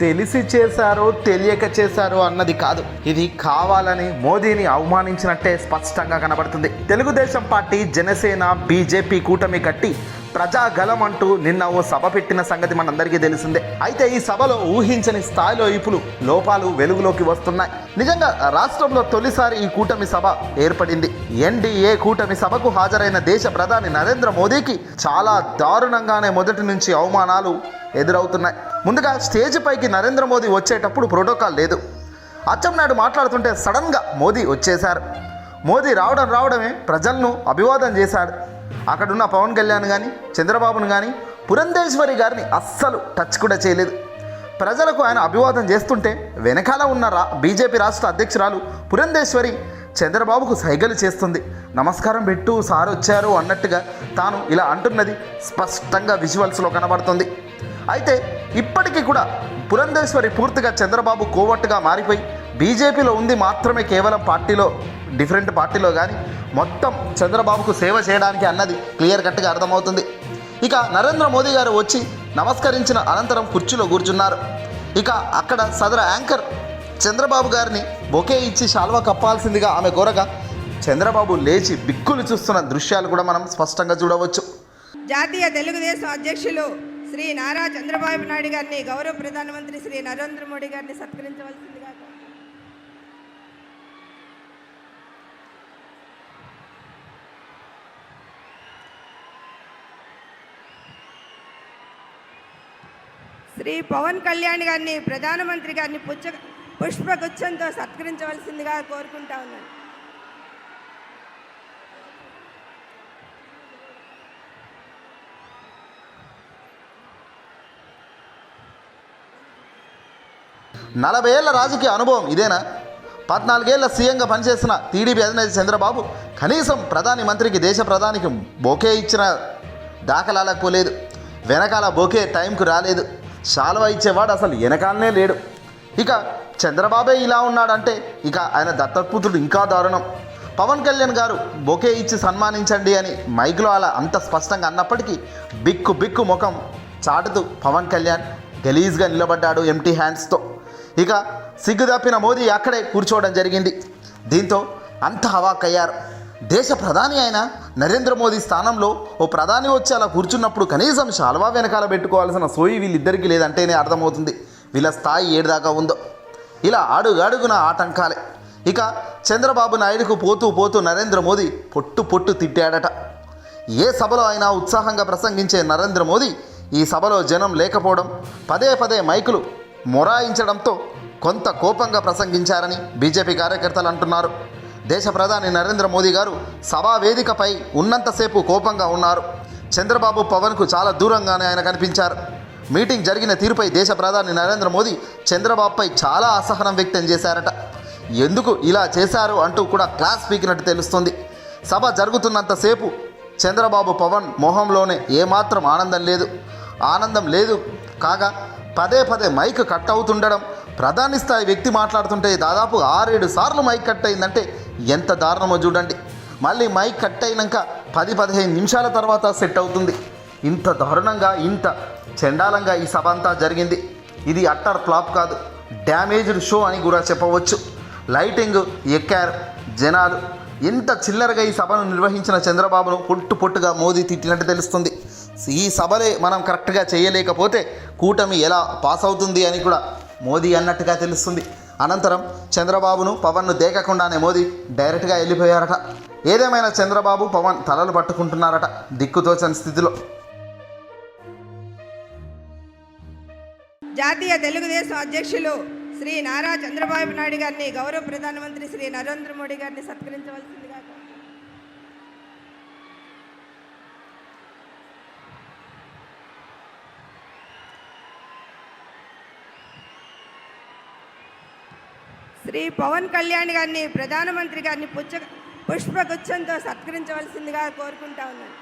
తెలిసి చేశారో తెలియక చేశారో అన్నది కాదు. ఇది కావాలని మోదీని అవమానించినట్టే స్పష్టంగా కనబడుతుంది. తెలుగుదేశం పార్టీ జనసేన బీజేపీ కూటమి కట్టి ప్రజాగలం అంటూ నిన్న ఓ సభ పెట్టిన సంగతి మనందరికీ తెలిసిందే. అయితే ఈ సభలో ఊహించని స్థాయిలో ఇప్పుడు లోపాలు వెలుగులోకి వస్తున్నాయి. నిజంగా రాష్ట్రంలో తొలిసారి ఈ కూటమి సభ ఏర్పడింది. ఎన్డీఏ కూటమి సభకు హాజరైన దేశ ప్రధాని నరేంద్ర మోదీకి చాలా దారుణంగానే మొదటి నుంచి అవమానాలు ఎదురవుతున్నాయి. ముందుగా స్టేజ్ పైకి నరేంద్ర మోదీ వచ్చేటప్పుడు ప్రోటోకాల్ లేదు. అచ్చెన్నాయుడు మాట్లాడుతుంటే సడన్గా మోదీ వచ్చేశారు. మోదీ రావడం రావడమే ప్రజలను అభివాదం చేశాడు. అక్కడున్న పవన్ కళ్యాణ్ కానీ చంద్రబాబును కానీ పురంధేశ్వరి గారిని అస్సలు టచ్ కూడా చేయలేదు. ప్రజలకు ఆయన అభివాదం చేస్తుంటే వెనకాల ఉన్న రా బీజేపీ రాష్ట్ర అధ్యక్షురాలు పురంధేశ్వరి? చంద్రబాబుకు సైగలు చేస్తుంది. నమస్కారం పెట్టు సార్ వచ్చారు అన్నట్టుగా తాను ఇలా అంటున్నది స్పష్టంగా విజువల్స్లో కనబడుతుంది. అయితే ఇప్పటికీ కూడా పురంధేశ్వరి పూర్తిగా చంద్రబాబు కోవట్టుగా మారిపోయి బీజేపీలో ఉంది మాత్రమే కేవలం పార్టీలో డిఫరెంట్ పార్టీలో కానీ మొత్తం చంద్రబాబుకు సేవ చేయడానికి అన్నది క్లియర్ కట్గా అర్థమవుతుంది. ఇక నరేంద్ర మోదీ గారు వచ్చి నమస్కరించిన అనంతరం కుర్చీలో కూర్చున్నారు. ఇక అక్కడ సదర యాంకర్ చంద్రబాబు గారిని బొకే ఇచ్చి శాల్వా కప్పాల్సిందిగా ఆమె కోరగా చంద్రబాబు లేచి బిక్కులు చూస్తున్న దృశ్యాలు కూడా మనం స్పష్టంగా చూడవచ్చు. జాతీయ తెలుగుదేశం అధ్యక్షులు శ్రీ నారా చంద్రబాబు నాయుడు గారిని గౌరవ ప్రధానమంత్రి శ్రీ నరేంద్ర మోడీ గారిని సత్కరించవలసిందిగా శ్రీ పవన్ కళ్యాణ్ గారిని ప్రధానమంత్రి గారిని పుచ్చ పుష్పగుచ్చంతో సత్కరించవలసిందిగా కోరుకుంటా ఉన్నాను. నలభై ఏళ్ళ రాజకీయ అనుభవం ఇదేనా? పద్నాలుగేళ్ళ సీఎంగా పనిచేసిన టీడీపీ అధినేత చంద్రబాబు కనీసం ప్రధాని మంత్రికి దేశ ప్రధానికి బొకే ఇచ్చిన దాఖలాలకు పోలేదు. వెనకాల బొకే టైంకు రాలేదు. శాలువ ఇచ్చేవాడు అసలు వెనకాలనే లేడు. ఇక చంద్రబాబే ఇలా ఉన్నాడంటే ఇక ఆయన దత్తపుత్రుడు ఇంకా దారుణం. పవన్ కళ్యాణ్ గారు బొకే ఇచ్చి సన్మానించండి అని మైక్లో అలా అంత స్పష్టంగా అన్నప్పటికీ బిక్కు బిక్కు ముఖం చాటుతూ పవన్ కళ్యాణ్ గలీజ్గా నిలబడ్డాడు ఎంటీ హ్యాండ్స్తో. ఇక సిగ్గుదప్పిన మోదీ అక్కడే కూర్చోవడం జరిగింది. దీంతో అంత హవాకయ్యారు. దేశ ప్రధాని అయిన నరేంద్ర మోదీ స్థానంలో ఓ ప్రధాని వచ్చి అలా కూర్చున్నప్పుడు కనీసం శాల్వా వెనకాల పెట్టుకోవాల్సిన సోయి వీళ్ళిద్దరికీ లేదంటేనే అర్థమవుతుంది. వీళ్ళ స్థాయి ఏడుదాకా ఉందో. ఇలా అడుగడుగున ఆటంకాలే. ఇక చంద్రబాబు నాయుడుకు పోతూ పోతూ నరేంద్ర మోదీ పొట్టు పొట్టు తిట్టాడట. ఏ సభలో అయినా ఉత్సాహంగా ప్రసంగించే నరేంద్ర మోదీ ఈ సభలో జనం లేకపోవడం పదే పదే మైకులు మొరాయించడంతో కొంత కోపంగా ప్రసంగించారని బీజేపీ కార్యకర్తలు అంటున్నారు. దేశ ప్రధాని నరేంద్ర మోదీ గారు సభా వేదికపై ఉన్నంతసేపు కోపంగా ఉన్నారు. చంద్రబాబు పవన్కు చాలా దూరంగానే ఆయన కనిపించారు. మీటింగ్ జరిగిన తీరుపై దేశ ప్రధాని నరేంద్ర మోదీ చంద్రబాబుపై చాలా అసహనం వ్యక్తం చేశారట. ఎందుకు ఇలా చేశారు అంటూ కూడా క్లాస్ పీకినట్టు తెలుస్తుంది. సభ జరుగుతున్నంతసేపు చంద్రబాబు పవన్ మొహంలోనే ఏమాత్రం ఆనందం లేదు. ఆనందం లేదు కాగా పదే పదే మైక్ కట్ అవుతుండడం ప్రధాని స్థాయి వ్యక్తి మాట్లాడుతుంటే దాదాపు ఆరేడు సార్లు మైక్ కట్ అయిందంటే ఎంత దారుణమో చూడండి. మళ్ళీ మైక్ కట్ అయినాక పది పదిహేను నిమిషాల తర్వాత సెట్ అవుతుంది. ఇంత దారుణంగా ఇంత చండాలంగా ఈ సభ అంతా జరిగింది. ఇది అట్టర్ ఫ్లాప్ కాదు. డ్యామేజ్డ్ షో అని కూడా చెప్పవచ్చు. లైటింగ్ ఎక్కారు జనాలు. ఎంత చిల్లరగా ఈ సభను నిర్వహించిన చంద్రబాబును పొట్టు పొట్టుగా మోదీ తిట్టినట్టు తెలుస్తుంది. ఈ సభలే మనం కరెక్ట్గా చేయలేకపోతే కూటమి ఎలా పాస్ అవుతుంది అని కూడా మోదీ అన్నట్టుగా తెలుస్తుంది. అనంతరం చంద్రబాబును పవన్ను దేకకుండానే మోదీ డైరెక్ట్గా వెళ్ళిపోయారట ఏదేమైనా చంద్రబాబు పవన్ తలలు పట్టుకుంటున్నారట దిక్కుతోచని స్థితిలో. జాతీయ తెలుగుదేశం అధ్యక్షులు శ్రీ నారా చంద్రబాబు నాయుడు గారిని గౌరవ ప్రధానమంత్రి శ్రీ నరేంద్ర మోడీ గారిని సత్కరించవలసిందిగా శ్రీ పవన్ కళ్యాణ్ గారిని ప్రధానమంత్రి గారిని పుచ్చ పుష్పగుచ్చంతో సత్కరించవలసిందిగా కోరుకుంటా ఉన్నాను.